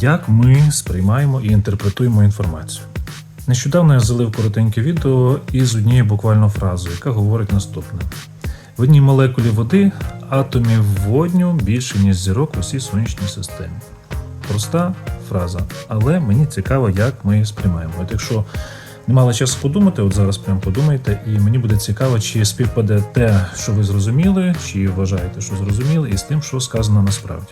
Як ми сприймаємо і інтерпретуємо інформацію? Нещодавно я залив коротеньке відео із однією буквально фразою, яка говорить наступне: в одній молекулі води атомів водню більше, ніж зірок у всій сонячній системі. Проста фраза, але мені цікаво, як ми її сприймаємо. От якщо не мали часу подумати, от зараз прям подумайте, і мені буде цікаво, чи співпаде те, що ви зрозуміли, чи вважаєте, що зрозуміли, і з тим, що сказано насправді.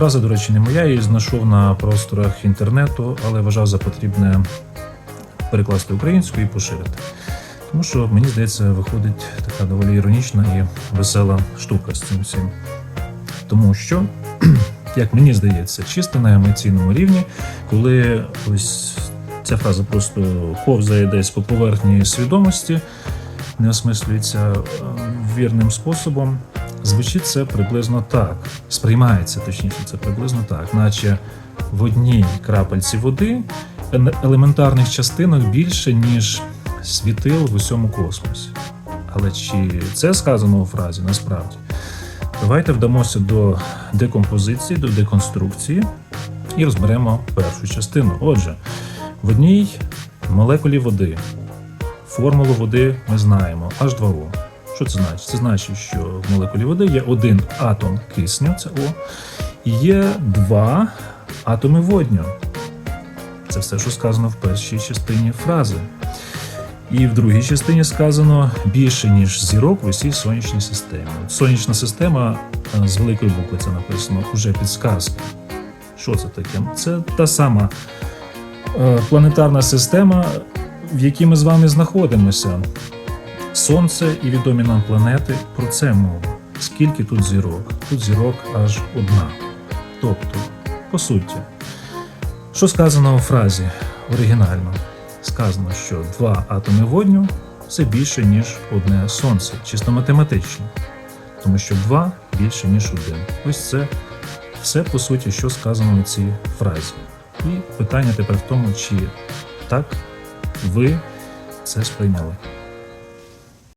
Фраза, до речі, не моя, я її знайшов на просторах інтернету, але вважав за потрібне перекласти українською і поширити. Тому що, мені здається, виходить така доволі іронічна і весела штука з цим всім. Тому що, як мені здається, чисто на емоційному рівні, коли ось ця фраза просто ковзає десь по поверхні свідомості, не осмислюється е, вірним способом, звучить це приблизно так. Сприймається точніше, це приблизно так, наче в одній крапельці води ен- елементарних частинок більше, ніж світил в усьому космосі. Але чи це сказано у фразі насправді? Давайте вдамося до декомпозиції, до деконструкції і розберемо першу частину. Отже, в одній молекулі води формулу води ми знаємо H2O. Що це значить? Це значить, що в молекулі води є один атом кисню, це О, і є два атоми водню. Це все, що сказано в першій частині фрази. І в другій частині сказано більше, ніж зірок в усій сонячній системі. Сонячна система е, з великої букви це написано уже підсказка. Що це таке? Це та сама е, планетарна система, в якій ми з вами знаходимося. Сонце і відомі нам планети про це мова. Скільки тут зірок? Тут зірок аж одна. Тобто, по суті, що сказано у фразі оригінально? Сказано, що два атоми водню це більше, ніж одне сонце, чисто математично. Тому що два більше, ніж один. Ось це все по суті, що сказано у цій фразі. І питання тепер в тому, чи так ви це сприйняли.